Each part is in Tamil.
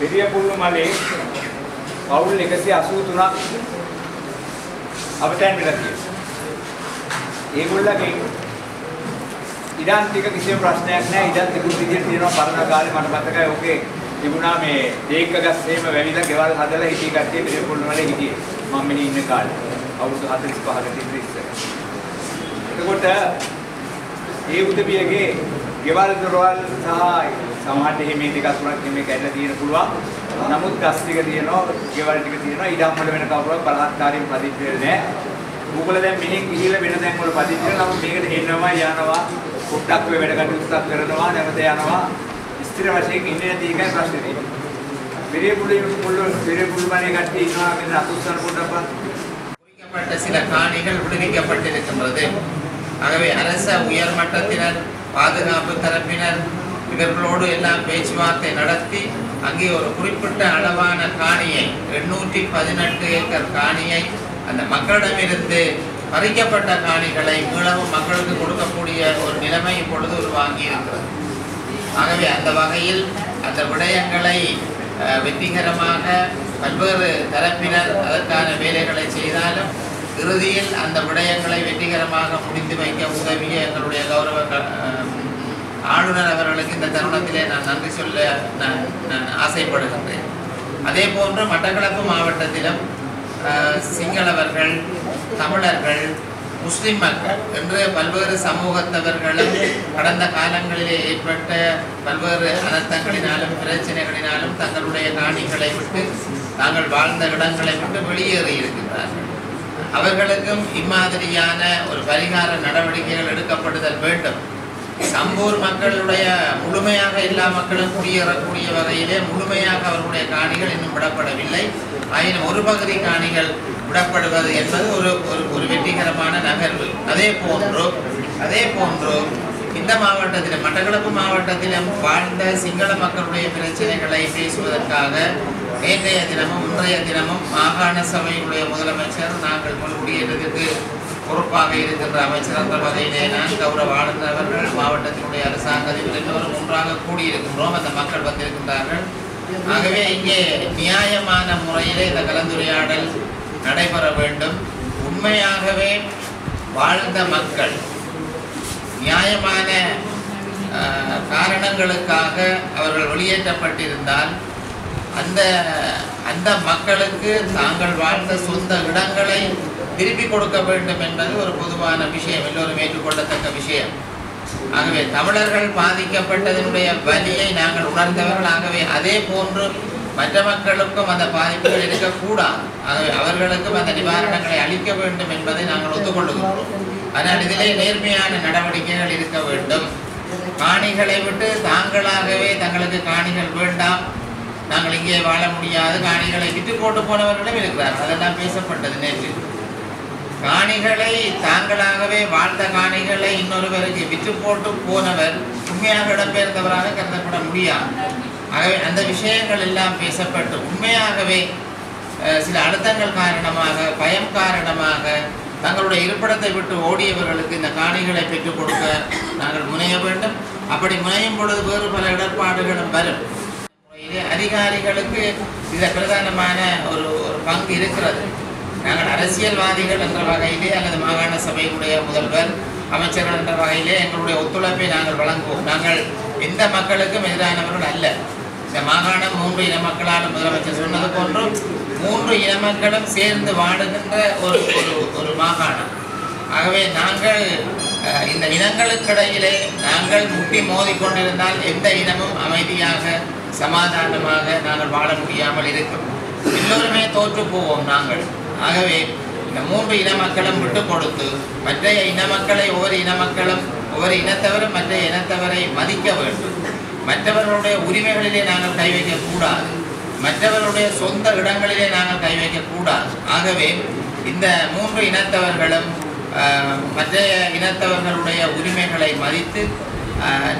විරිය පුල්ලු මලේ පවුල් 183ක් අවතැන් වෙලා තියෙනවා. ඒගොල්ලගේ ඉඩම් ටික කිසිම ප්‍රශ්නයක් නැහැ. ඉඩම් තිබුණු විදිහට තියෙනවා පරණ කාලේ මට මතකයි ඔකේ තිබුණා මේ දේක ගස් එහෙම වැවිලා ගෙවල් හදලා හිටි කට්ටිය විරිය පුල්ලු මලේ හිටියේ. මම මෙනි ඉන්න කාලේ. අවුරුදු 45ක තිබ්බ ඉස්සර. එතකොට ඒ උදවියගේ ගෙවල් දොරවල් සහ සමහරට එහෙම මේ දෙකක් තුනක් එහෙම කැඩලා තියෙන පුළුවන්. නමුත් ගස් ටික තියෙනවා, ගෙවල් ටික තියෙනවා. ඉඩම් වල වෙන කවුරුවක් බලහත්කාරයෙන් පදිච්ච වෙන්නේ නැහැ. උගල දැන් මිනිහ ගිහිල්ලා වෙන තැන් වල පදිච්ච වෙනවා. නමුත් මේකට එනවා යනවා. පොඩ්ඩක් වේ වැඩ කටයුතුක් කරනවා, නැවත යනවා. ස්ථිර වශයෙන් ඉන්නේ නැති එකයි ප්‍රශ්නේ තියෙන්නේ. විරිය පුළි පුළු විරිය පුළු මනේ කට්ටිය ඉන්නවා කියන අතුස්සන පොඩ්ඩක් குறிக்கப்பட்ட சில காணிகள் விடுவிக்கப்பட்டிருக்கின்றது ஆகவே அரச உயர் மட்டத்தினர் பாதுகாப்பு தரப்பினர் இவர்களோடு எல்லாம் பேச்சுவார்த்தை நடத்தி அங்கே ஒரு குறிப்பிட்ட அளவான காணியை எண்ணூற்றி பதினெட்டு ஏக்கர் காணியை அந்த மக்களிடமிருந்து பறிக்கப்பட்ட காணிகளை மீளவும் மக்களுக்கு கொடுக்கக்கூடிய ஒரு நிலைமை இப்பொழுது உருவாங்கி இருக்கிறது ஆகவே அந்த வகையில் அந்த விடயங்களை அஹ், வெற்றிகரமாக பல்வேறு தரப்பினர் அதற்கான வேலைகளை செய்தாலும் இறுதியில் அந்த விடயங்களை வெற்றிகரமாக முடித்து வைக்க உதவிய எங்களுடைய கௌரவ க- ஆளுநர் அவர்களுக்கு இந்த தருணத்திலே நான் நன்றி சொல்ல நான் நான் ஆசைப்படுகின்றேன். அதே போன்று மட்டக்களப்பு மாவட்டத்திலும் சிங்களவர்கள் தமிழர்கள் முஸ்லிம் மக்கள் என்று பல்வேறு சமூகத்தவர்களும் கடந்த காலங்களிலே ஏற்பட்ட பல்வேறு அனர்த்தங்களினாலும் பிரச்சனைகளினாலும் தங்களுடைய காணிகளை விட்டு தாங்கள் வாழ்ந்த இடங்களை விட்டு வெளியேறி இருக்கின்றார்கள். அவர்களுக்கும் இம்மாதிரியான ஒரு பரிகார நடவடிக்கைகள் எடுக்கப்படுதல் வேண்டும். சம்பூர் மக்களுடைய முழுமையாக எல்லா மக்களும் குடியேறக்கூடிய வகையிலே முழுமையாக அவர்களுடைய காணிகள் இன்னும் விடப்படவில்லை. ஆயினும் ஒரு பகுதி காணிகள் விடப்படுவது என்பது ஒரு ஒரு ஒரு வெற்றிகரமான நகர்வு. அதே போன்று அதே போன்று இந்த மாவட்டத்திலும் மட்டக்களப்பு மாவட்டத்திலும் வாழ்ந்த சிங்கள மக்களுடைய பிரச்சனைகளை பேசுவதற்காக நேற்றைய தினமும் இன்றைய தினமும் மாகாண சபையினுடைய முதலமைச்சர் நாங்கள் குடியேற்றத்திற்கு பொறுப்பாக இருக்கின்ற அமைச்சர் அந்த வகையிலே நான் கௌரவ ஆளுநர் அவர்கள் மாவட்டத்தினுடைய அரசாங்கத்தில் எல்லோரும் ஒன்றாக கூடியிருக்கின்றோம். அந்த மக்கள் வந்திருக்கின்றார்கள். ஆகவே இங்கே நியாயமான முறையிலே இந்த கலந்துரையாடல் நடைபெற வேண்டும். உண்மையாகவே வாழ்ந்த மக்கள் நியாயமான காரணங்களுக்காக அவர்கள் வெளியேற்றப்பட்டிருந்தால் அந்த அந்த மக்களுக்கு தாங்கள் வாழ்ந்த சொந்த இடங்களை திருப்பி கொடுக்க வேண்டும் என்பது ஒரு பொதுவான விஷயம். எல்லோரும் ஏற்றுக்கொள்ளத்தக்க விஷயம். ஆகவே தமிழர்கள் பாதிக்கப்பட்டதனுடைய வலியை நாங்கள் உணர்ந்தவர்கள் ஆகவே அதே போன்று மற்ற மக்களுக்கும் அந்த பாதிப்புகள் இருக்கக்கூடாது. ஆகவே அவர்களுக்கும் அந்த நிவாரணங்களை அளிக்க வேண்டும் என்பதை நாங்கள் ஒத்துக்கொள்ளுகிறோம். ஆனால் இதிலே நேர்மையான நடவடிக்கைகள் இருக்க வேண்டும். காணிகளை விட்டு தாங்களாகவே தங்களுக்கு காணிகள் வேண்டாம். நாங்கள் இங்கே வாழ முடியாது. காணிகளை விட்டு போட்டு போனவர்களும் இருக்கிறார்கள். அதெல்லாம் பேசப்பட்டது நேற்று. காணிகளை தாங்களாகவே வாழ்ந்த காணிகளை இன்னொருவருக்கு விற்று போட்டு போனவர் உண்மையாக இடம்பெயர்ந்தவராக கருதப்பட முடியாது. ஆகவே அந்த விஷயங்கள் எல்லாம் பேசப்பட்டு உண்மையாகவே அஹ், சில அழுத்தங்கள் காரணமாக பயம் காரணமாக தங்களுடைய இருப்பிடத்தை விட்டு ஓடியவர்களுக்கு இந்த காணிகளை பெற்றுக் கொடுக்க நாங்கள் முனைய வேண்டும். அப்படி முனையும் பொழுது வேறு பல இடர்பாடுகளும் வரும். அதிகாரிகளுக்கு இதில் பிரதானமான ஒரு ஒரு பங்கு இருக்கிறது. நாங்கள் அரசியல்வாதிகள் என்ற வகையிலே அல்லது மாகாண சபையுடைய முதல்வர் அமைச்சர்கள் என்ற வகையிலே எங்களுடைய ஒத்துழைப்பை நாங்கள் வழங்குவோம். நாங்கள் எந்த மக்களுக்கும் எதிரானவர்கள் அல்ல. இந்த மாகாணம் மூன்று இன மக்களால் முதலமைச்சர் சொன்னது போன்றும் மூன்று இன மக்களும் சேர்ந்து வாடுகின்ற ஒரு ஒரு ஒரு மாகாணம். ஆகவே நாங்கள் அஹ், இந்த இனங்களுக்கிடையிலே நாங்கள் முட்டி மோதிக்கொண்டிருந்தால் எந்த இனமும் அமைதியாக சமாதானமாக நாங்கள் வாழ முடியாமல் இருக்கும். எல்லோருமே தோற்று போவோம் நாங்கள். ஆகவே இந்த மூன்று இன மக்களும் விட்டு கொடுத்து மற்றைய இன மக்களை ஒவ்வொரு இன மக்களும் ஒவ்வொரு இனத்தவரும் மற்ற இனத்தவரை மதிக்க வேண்டும். மற்றவர்களுடைய உரிமைகளிலே நாங்கள் கை வைக்கக்கூடாது. மற்றவர்களுடைய சொந்த இடங்களிலே நாங்கள் கை வைக்கக்கூடாது. ஆகவே இந்த மூன்று இனத்தவர்களும் மற்ற மற்றைய இனத்தவர்களுடைய உரிமைகளை மதித்து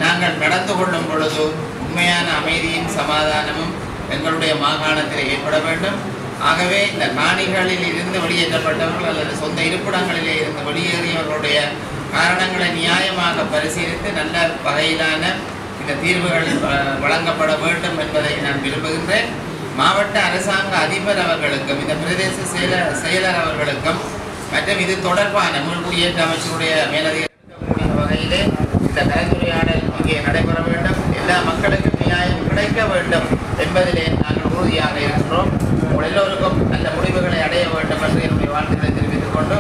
நாங்கள் நடந்து கொள்ளும் பொழுது உண்மையான அமைதியும் சமாதானமும் எங்களுடைய மாகாணத்தில் ஏற்பட வேண்டும். ஆகவே இந்த காணிகளில் இருந்து வெளியேற்றப்பட்டவர்கள் அல்லது சொந்த இருப்பிடங்களிலே இருந்து வெளியேறியவர்களுடைய காரணங்களை நியாயமாக பரிசீலித்து நல்ல வகையிலான இந்த தீர்வுகள் வழங்கப்பட வேண்டும் என்பதை நான் விரும்புகின்றேன். மாவட்ட அரசாங்க அதிபர் அவர்களுக்கும் இந்த பிரதேச செயலர் செயலர் அவர்களுக்கும் மற்றும் இது தொடர்பான முன்குடியேற்ற அமைச்சருடைய மேலதிக வகையிலே இந்த கலந்துரையாடல் இங்கே நடைபெற வேண்டும். எல்லா மக்களுக்கும் நியாயம் கிடைக்க வேண்டும் என்பதிலே நாங்கள் உறுதியாக இருக்கிறோம் உங்கள் எல்லோருக்கும் அந்த முடிவுகளை அடைய வேண்டும் என்று என்னுடைய வாழ்த்துக்களை தெரிவித்துக் கொண்டு